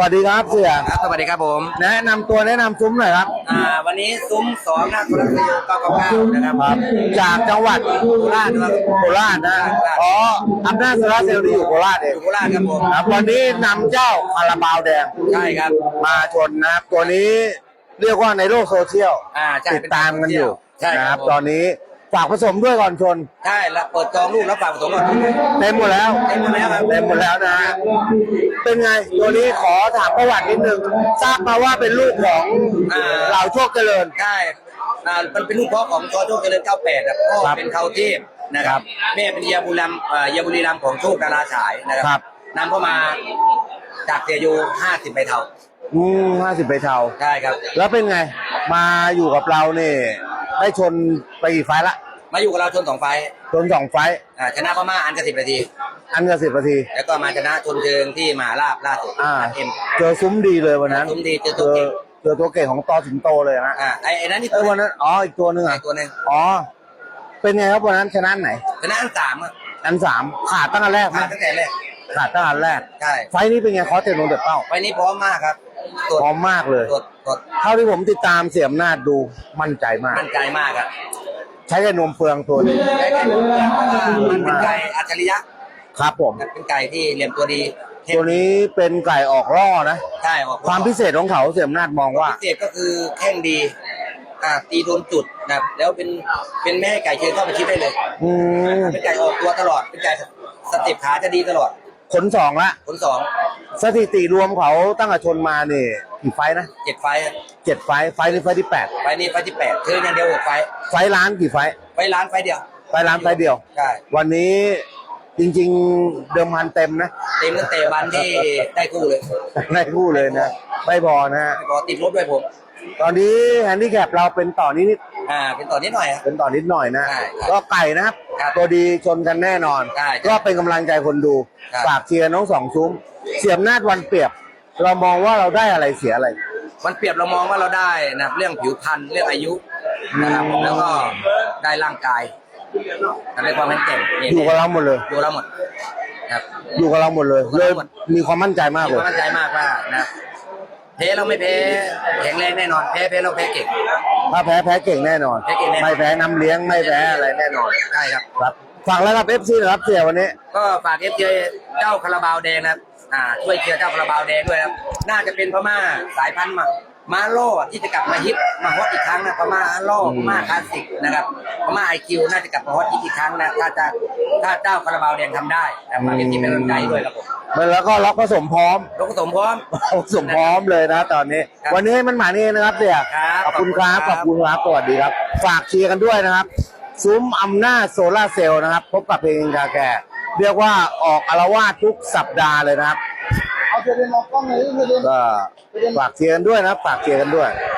วัสดีครับเสียครับสวัสดีครับผมแนะนำตัวแนะนำซุ้มหน่อยครับอ่าวันนี้ซุ้มสองนาครัสโยเก้าเก้าเก้านะครับครับจากจังหวัดโคราชนะครับ โคราชนะอ๋ออำนาจโซลาร์เซลล์ที่อยู่โคราชเอองยู่โคราชครับผมครับวันนี้นำเจ้าคาราบาวแดงใช่ครับ มาชนนะครับตัวนี้เรียกว่าในโลกโซเชียลอ่าใช่ติดตามกันอยู่ใช่นะคครัรับบผม ตอนนี้ ฝากผสมด้วยก่อนชนใช่แล้วเปิดจองลูกแล้วฝากผสมก่อน เต็มหมดแล้วเต็มหมดแล้วครับ เต็มหมดแล้วนะฮะเป็นไงตัวนี้ขอถามประวัตินิดนึงทราบมาว่าเป็นลูกของอ่า เหล่าโชคเจริญ ใช่อ่ามันเป็นลูกพ่อของชอโชคเจริญ98ครับพ่อครับเป็นเขาเทพนะครับแม่เป็นเยาบุรีรัมย์อ่าเยาบุรีรัมย์ของโชคดาราฉายนะคครัรับนำเข้ามาจากเสียยู50ใบเทาอืมห้าสิบใบเทา ใช่ครับ แล้วเป็นไง มาอยู่กับเราเนี่ย ได้ชนไปกี่ไฟล์ละมาอยู่กับเราชนสองไฟล์ชนสองไฟล์อ่าชนะพม่าอันกสิบนาที อันกับสิบนาที แล้วก็มาชนะชนเชิงที่มหาลาบล่าสุดอ่า เอ็ม เจอซุ้มดีเลยวันนั้นซุ้มดีเจอเจตัวอเก่ง เจอตัวเก่งของตอสิงโตเลยนะอ่าไอ้ไอ้นั่นนี่เออวันนั้นอ๋ออีกตัวหนึ่งไอ้อะตัวหนึงอ๋อเป็นไงครับวันนั้นชนะอันไหนชนะอันสามอะอันสามขาดตั้งแต่แรกไหมมาตั้งแต่แรกขาดตั้งแต่แรก ใช่ไฟล์นี้เป็นไงคอสเทนโนเด็ดเป้า ไฟล์นี้พร้อมมากครับตรวจ พร้อมมากเลยตรวจตรวจเท่าที่ผมติดตามเสียมนาดดูมั่นใจมาก มั่นใจมากครับใช้แค่นมเฟืองตัวนี้ไก่ไก่เพราะว่ามันเป็นไก่อัจฉริยะครับผมเป็นไก่ที่เหลี่ยมตัวดีเทพตัวนี้เป็นไก่ออกล่อนะใช่ออกความพิเศษของเขาเสียมนาดมองว่า พิเศษก็คือแข้งดี อ่าตีโดนจุดนะครับแล้วเป็นเป็นแม่ให้ไก่เชิญเข้าไปชิดได้เลย อืมเป็นไก่ออกตัวตลอด เป็นไก่สเต็ปขาจะดีตลอด ขนสองละผลสองสถิติรวมเขาตั้งแต่ชนมาเนี่ยกี่ไฟท์นะเจ็ดไฟล์ครับเจ็ดไฟท์ไฟท์นี้ไฟท์ที่แปดไฟล์นี้ไฟล์ที่แปดคืออย่างเดียวหกไฟล์ไฟท์ล้านกี่ไฟท์ไฟล์ล้านไฟล์เดียวไฟท์ล้านไฟท์เดียว ใช่วันนี้จริง ๆ เดิมพันเต็มนะ เต็มตั้งแต่วันที่ได้คู่เลยได้คู่เลยนะไม่พอนะฮะพอติดลบด้วยผม ตอนนี้แฮนดี้แคปเราเป็นต่อนี้นิด อ่าเป็นต่อนิดหน่อยครับ เป็นต่อนิดหน่อยนะ ใช่ก็ไก่นะครับ ครับตัวดีชนกันแน่นอน ใช่ก็เป็นกำลังใจคนดู ครับ ฝากเชียร์น้องสองซุ้ม เสียมนาดวันเปรียบ เรามองว่าเราได้อะไรเสียอะไร มันเปรียบเรามองว่าเราได้นะครับเรื่องผิวพรรณเรื่องอายุนะครับแล้วก็ได้ร่างกายได้ความแข็งแกร่งนี่อยู่กับเราหมดเลย อยู่กับเราหมดครับ อยู่กับเราหมดเลย อยู่กับเลยเราหมด มีความมั่นใจมากมีเลควายมมั่นใจมากว่านะ แพ้เราไม่แพ้แข็งแรงแน่นอน แพ้แพ้เราแพ้เก่ง ถ้าแพ้แพ้เก่งแน่นอน แพ้เก่งแน่นอน ไม่แพ้น้ำเลี้ยงไม่แพ้อะไรแน่นอนใช่ครับ ครับฝากแล้วครับเอฟซีนะครับเสียวันนี้ก็ฝากเอฟเจเจ้าคาราบาวแดงนะครับอ่าช่วยเชียร์เจ้าคาราบาวแดงด้วยครับ น่าจะเป็นพม่าสายพันธุ์มามาโล่ที่จะกลับมาฮิตมาฮอตอีกครั้งนะพม่าโล่พม่าคลาสสิกนะครับพม่าไอคิวน่าจะกลับมาฮอตอีกครั้งนะถ้าจะถ้าเจ้าคาราบาวแดงทำได้นะฝากเอฟซีเป็นกำลังใจด้วยครับผม แล้วก็ล็อกผสมพร้อมลูกผสมพร้อมผสมพร้อมเลยนะตอนนี้ ครับวันนี้ให้มันหมานี่นะครับเสียครับขอบคุณครับขขออบบคุคุณณคครัรับบ สวัสดีครับ ฝากเชียร์กันด้วยนะครับ ซุ้มอำนาจโซลาร์เซลล์นะครับ พบกับเพลงกาแก่ เรียกว่าออกอารวาสทุกสัปดาห์เลยนะครับ เอาเดี๋ยวเดินมองกล้องเลยเดี๋ยวเดินก็ฝากเชียร์กันด้วยนะครับฝากเชียร์กันด้วยเ